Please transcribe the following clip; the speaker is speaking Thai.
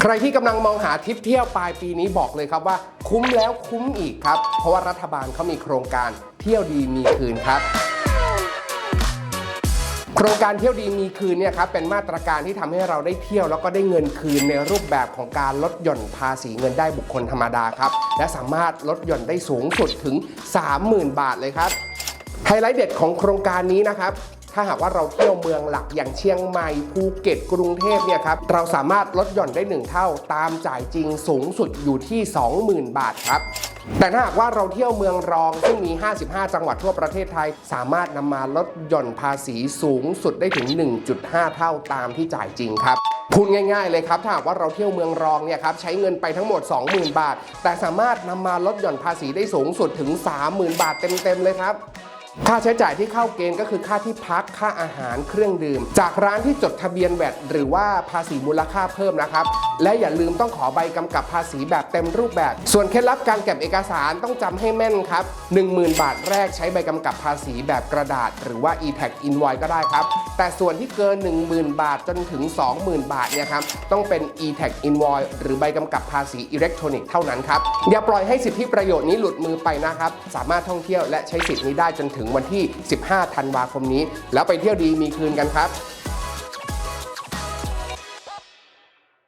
ใครที่กำลังมองหาทริปเที่ยวปลายปีนี้บอกเลยครับว่า คุ้มแล้วคุ้มอีกครับ เพราะว่ารัฐบาลเขามีโครงการเที่ยวดีมีคืนครับ โครงการเที่ยวดีมีคืนเนี่ยครับเป็นมาตรการที่ทำให้เราได้เที่ยวแล้วก็ได้เงินคืนในรูปแบบของการลดหย่อนภาษีเงินได้บุคคลธรรมดาครับ และสามารถลดหย่อนได้สูงสุดถึง 30,000 บาทเลยครับไฮไลท์เด็ดของโครงการนี้นะครับ ถ้าหากว่าเราเที่ยวเมืองหลักอย่างเชียงใหม่ภูเก็ตกรุงเทพเนี่ยครับเราสามารถลดหย่อนได้ 1 เท่า ตามจ่ายจริงสูงสุดอยู่ที่ 20,000 บาทครับ แต่ถ้าหากว่าเราเที่ยวเมืองรองซึ่งมี 55 จังหวัดทั่วประเทศไทย สามารถนำมาลดหย่อนภาษีสูงสุดได้ถึง 1.5 เท่าตามที่จ่ายจริงครับพูดง่ายๆเลยครับถ้าหากว่าเราเที่ยวเมืองรองเนี่ยครับใช้เงินไปทั้งหมด 20,000 บาท แต่สามารถนำมาลดหย่อนภาษีได้สูงสุดถึง 30,000 บาทเต็มๆเลยครับ ค่าใช้จ่ายที่เข้าเกณฑ์ก็คือค่าที่พักค่าอาหารเครื่องดื่ม จากร้านที่จดทะเบียนแวดหรือว่าภาษีมูลค่าเพิ่มนะครับ และอย่าลืมต้องขอใบกำกับภาษีแบบเต็มรูปแบบ ส่วนเคล็ดลับการเก็บเอกสารต้องจำให้แม่นครับ 10,000 บาทแรกใช้ใบกำกับภาษีแบบกระดาษ หรือว่า e-tax invoice ก็ได้ครับ แต่ส่วนที่เกิน 10,000 บาทจนถึง 20,000 บาทเนี่ยครับต้องเป็น e-tax invoice หรือใบกำกับภาษีอิเล็กทรอนิกส์เท่านั้นครับอย่าปล่อยให้สิทธิประโยชน์นี้หลุดมือไปนะครับสามารถท่องเที่ยวและใช้สิทธิ์นี้ได้จนถึงถึงวันที่ 15 ธันวาคมนี้ แล้วไปเที่ยวดีมีคืนกันครับ